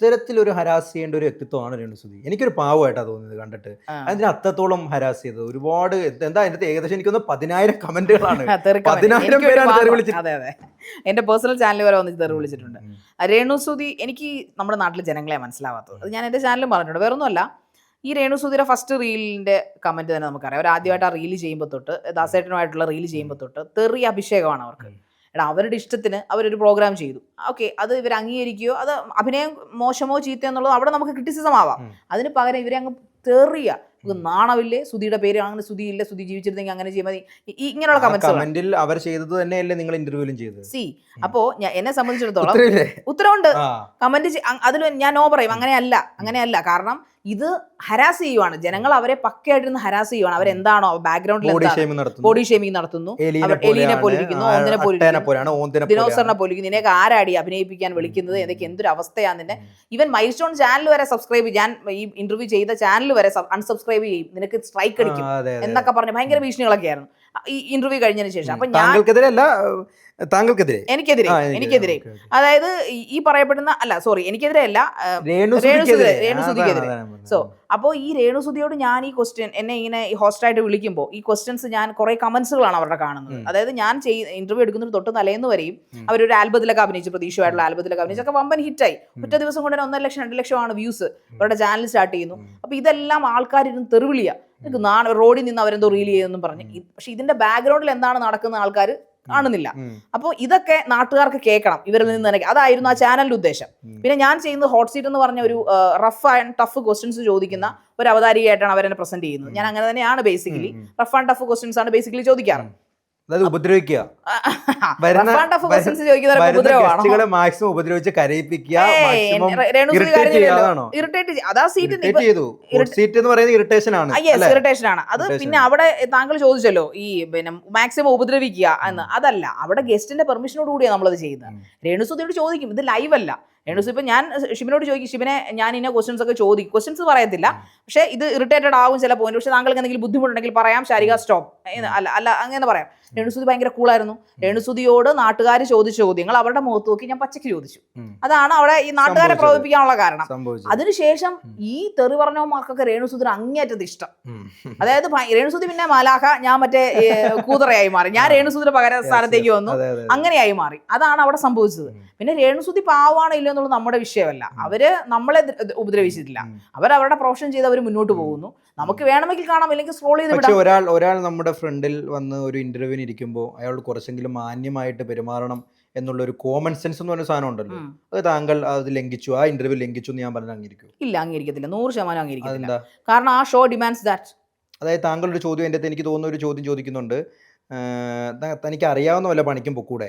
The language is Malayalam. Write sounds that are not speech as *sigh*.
അത്തരത്തിലൊരു ഹരാസ് ചെയ്യേണ്ട ഒരു വ്യക്തിത്വമാണ് രേണുസുതി എനിക്കൊരു പാവമായിട്ടാണ് തോന്നിയത് കണ്ടിട്ട്. അതിന് അത്രത്തോളം ഹരാസ് ചെയ്തത്. ഒരുപാട് എന്താ അതിന്റെ ഏകദേശം എനിക്കൊന്ന് പതിനായിരം കമന്റുകളാണ്. *laughs* തെറി comment. പതിനായിരം പേരാണ് തെറി പാവം- വിളിച്ചത്. അതെ അതെ. എന്റെ പേഴ്സണൽ ചാനൽ വരെ വന്നിട്ട് തെറി വിളിച്ചിട്ടുണ്ട്. രേണു രേണുസുതി എനിക്ക് നമ്മുടെ നാട്ടിലെ ജനങ്ങളെ മനസ്സിലാവാത്തത്. അത് ഞാൻ എന്റെ ചാനലും പറഞ്ഞിട്ടുണ്ട്. വേറൊന്നും അല്ല ഈ രേണുസുതിയുടെ ഫസ്റ്റ് റീലിന്റെ കമന്റ് തന്നെ നമുക്കറിയാം. അവർ ആദ്യമായിട്ട് ആ റീൽ ചെയ്യുമ്പോൾ തൊട്ട് ദാസേട്ടനുമായിട്ടുള്ള റീൽ ചെയ്യുമ്പോൾ തൊട്ട് തെറി അഭിഷേകമാണ് അവർക്ക്. എടാ അവരുടെ ഇഷ്ടത്തിന് അവരൊരു പ്രോഗ്രാം ചെയ്തു. ഓക്കെ അത് ഇവർ അംഗീകരിക്കുകയോ അത് അഭിനയം മോശമോ ചീത്തയോ എന്നുള്ളത് അവിടെ നമുക്ക് ക്രിറ്റിസിസം ആവാം. അതിന് പകരം ഇവരെ അങ്ങ് തെറിയ നാണമില്ലേ? സുധിയുടെ പേര് അങ്ങനെ സുധി ഇല്ല സുധി ജീവിച്ചിരുന്നെങ്കിൽ അങ്ങനെ ചെയ്യാൻ മതി. ഇങ്ങനെയുള്ള കമന്റ്സ് അവർ ചെയ്തത് തന്നെയല്ലേ നിങ്ങൾ ഇന്റർവ്യൂലും ചെയ്തത്? സി. അപ്പോ എന്നെ സംബന്ധിച്ചിടത്തോളം? ഉത്തരവുണ്ട്. കമന്റ് അതിൽ ഞാൻ നോ പറയും. അങ്ങനെയല്ല അങ്ങനെയല്ല കാരണം ഇത് ഹരാസ് ചെയ്യുവാണ്. ജനങ്ങൾ അവരെ പക്കയായിട്ടിരുന്ന് ഹരാസ് ചെയ്യുവാണ്. അവരെന്താണോ ബാക്ക്ഗ്രൗണ്ടിൽ ബോഡി ഷേമിംഗ് നടത്തുന്നു. എലീനെ പോലിരിക്കുന്നു, ആ, ഓന്തിനെ പോലിരിക്കുന്നു, ദിനോസറിനെ. പോലിരിക്കുന്നു. നിനക്ക് ആരാടി അഭിനയിപ്പിക്കാൻ വിളിക്കുന്നത്? ഇതൊക്കെ എന്തൊരു അവസ്ഥയാണ് നിന്നെ ഇവൻ മൈൽ സ്റ്റോൺ ചാനൽ വരെ സബ്സ്ക്രൈബ് ഞാൻ ഈ ഇന്റർവ്യൂ ചെയ്ത ചാനൽ വരെ അൺസബ്സ്ക്രൈബ് ചെയ്യും. നിനക്ക് സ്ട്രൈക്ക് അടിക്കും. എന്നൊക്കെ പറഞ്ഞ് ഭയങ്കര ഭീഷണികളൊക്കെ ആയിരുന്നു ഈ ഇന്റർവ്യൂ കഴിഞ്ഞതിന് ശേഷം. അപ്പൊ ഞാൻ താങ്കൾക്കെതിരെ എനിക്കെതിരെ. എനിക്കെതിരെ. അതായത് ഈ- പറയപ്പെടുന്ന അല്ല സോറി എനിക്കെതിരെ അല്ല രേണുസുതിക്കെതിരെ. So, അപ്പോൾ ഈ രേണുസുതിയോട് ഞാൻ ഈ ക്വസ്റ്റ്യൻ എന്നെ ഇങ്ങനെ ഹോസ്റ്റ് ഹോസ്റ്റായിട്ട് വിളിക്കുമ്പോൾ ഈ ക്വസ്റ്റ്യൻസ് ഞാൻ കുറെ കമന്റ്സുകളാണ് അവരുടെ കാണുന്നത്. അതായത് ഞാൻ ചെയ് ഇന്റർവ്യൂ എടുക്കുന്നതിന് തൊട്ട് തലേന്ന് വരെയും. അവരൊരു ആൽബത്തിലൊക്കെ അഭിനയിച്ചു പ്രതീക്ഷയായിട്ടുള്ള ആൽബത്തിലൊക്കെ അഭിനയിച്ചൊക്കെ വമ്പൻ ഹിറ്റായി. ഒറ്റ ദിവസം കൊണ്ട് തന്നെ ഒന്നര ലക്ഷം രണ്ട് ലക്ഷമാണ് വ്യൂസ് അവരുടെ ചാനൽ സ്റ്റാർട്ട് ചെയ്യുന്നു. അപ്പോൾ അപ്പൊ ഇതെല്ലാം ആൾക്കാർ ഇരുന്ന് നാണ റോഡിൽ നിന്ന് അവരെന്തോ റീൽ ചെയ്യുമെന്നും പറഞ്ഞ്. പക്ഷെ ഇതിന്റെ ബാക്ക്ഗ്രൗണ്ടിൽ എന്താണ് നടക്കുന്ന ആൾക്കാർ കാണുന്നില്ല. അപ്പോൾ ഇതൊക്കെ നാട്ടുകാർക്ക് കേൾക്കണം. ഇവരിൽ നിന്ന് തന്നെ അതായിരുന്നു ആ ചാനലിന്റെ ഉദ്ദേശം. പിന്നെ ഞാൻ ചെയ്യുന്ന ഹോട്ട് സീറ്റ് എന്ന് പറഞ്ഞ ഒരു റഫ് ആൻഡ് ടഫ് ക്വസ്റ്റ്യൻസ് ചോദിക്കുന്ന ഒരു അവതാരികയായിട്ടാണ് അവരെന്നെ പ്രസന്റ് ചെയ്യുന്നത്. ഞാൻ അങ്ങനെ തന്നെയാണ് basically. Rough and tough questions ആണ് ബേസിക്കലി ചോദിക്കാറ്. അതായത് ഉപദ്രവിക്കുക. ഗസ്റ്റുകളെ മാക്സിമം ഉപദ്രവിച്ച് കരയിപ്പിക്കുക സീറ്റ് എന്ന് പറയുന്നത് ഇറിറ്റേഷൻ ആണ്? ഇറിറ്റേഷൻ ആണ്. അത് പിന്നെ അവിടെ താങ്കൾ ചോദിച്ചല്ലോ ഈ പിന്നെ മാക്സിമം ഉപദ്രവിക്കുക എന്ന്. അതല്ല അവിടെ ഗസ്റ്റിന്റെ പെർമിഷനോട് കൂടിയാണ് നമ്മളത് ചെയ്യുന്നത്. രേണുസുതിയോട് ചോദിക്കും ഇത് ലൈവ് അല്ല. രേണുസു ഇപ്പൊ ഞാൻ ഷിബിനോട് ചോദിക്കും ഷിബിനെ ഞാൻ ഇന്ന ക്വസ്റ്റ്യൻസ് ഒക്കെ ചോദിക്കും. ക്വസ്റ്റ്യൻസ് പറയത്തില്ല. പക്ഷേ ഇത് ഇറിറ്റേറ്റഡ് ആകും ചില പോയിന്റ് പക്ഷേ താങ്കൾക്ക് എന്തെങ്കിലും ബുദ്ധിമുട്ടുണ്ടെങ്കിൽ പറയാം ശാരിക സ്റ്റോപ്പ് അല്ല അല്ല അങ്ങനെ പറയാം. രേണുസുതി ഭയങ്കര കൂളായിരുന്നു രേണുസുതിയോട് നാട്ടുകാർ ചോദിച്ച ചോദ്യങ്ങൾ അവരുടെ മുഖത്ത് നോക്കി ഞാൻ പച്ചയ്ക്ക് ചോദിച്ചു. അതാണ് അവിടെ ഈ നാട്ടുകാരെ. പ്രകോപിപ്പിക്കാനുള്ള കാരണം. അതിനുശേഷം ഈ തെറി പറഞ്ഞവന്മാർക്കൊക്കെ രേണുസുതിന് അങ്ങേറ്റത് ഇഷ്ടം. അതായത് രേണുസുതി പിന്നെ മലാഖ ഞാൻ മറ്റേ കൂതറയായി മാറി. ഞാൻ രേണുസുതിന് പകരം സ്ഥാനത്തേക്ക് വന്നു. അങ്ങനെയായി മാറി. അതാണ് അവിടെ സംഭവിച്ചത്. പിന്നെ രേണുസുതി പാവാണോ ഇല്ലയോ എന്നുള്ളത് നമ്മുടെ വിഷയമല്ല. അവർ നമ്മളെ ഉപദ്രവിച്ചിട്ടില്ല. അവർ അവരുടെ പ്രൊഫഷൻ ചെയ്ത് അവർ മുന്നോട്ട് പോകുന്നു. നമുക്ക് വേണമെങ്കിൽ കാണാം അല്ലെങ്കിൽ സ്ക്രോൾ ചെയ്ത് പക്ഷെ ഒരാൾ ഒരാൾ നമ്മുടെ ഫ്രണ്ടിൽ വന്ന് ഒരു ഇന്റർവ്യൂവിന് ഇരിക്കുമ്പോൾ അയാൾ കുറച്ചെങ്കിലും മാന്യമായിട്ട് പെരുമാറണം എന്നുള്ള ഒരു കോമൺ സെൻസ് എന്ന് പറഞ്ഞ സാധനം ഉണ്ടല്ലോ. അത് താങ്കൾ അത് ലംഘിച്ചു ആ ഇന്റർവ്യൂ ലംഘിച്ചു എന്ന് ഞാൻ പറഞ്ഞു അംഗീകരിക്കും. ഇല്ല അംഗീകരിക്കത്തില്ല. നൂറ് ശതമാനം അംഗീകരിക്കത്തില്ല. കാരണം ആ ഷോ ഡിമാൻഡ്സ് ദാറ്റ് അതായത് താങ്കളുടെ ചോദ്യം എന്റെ എനിക്ക് തോന്നുന്ന ഒരു ചോദ്യം ചോദിക്കുന്നുണ്ട്. തനിക്ക് അറിയാവുന്ന വല്ല പണിക്കും പൊക്കൂടെ?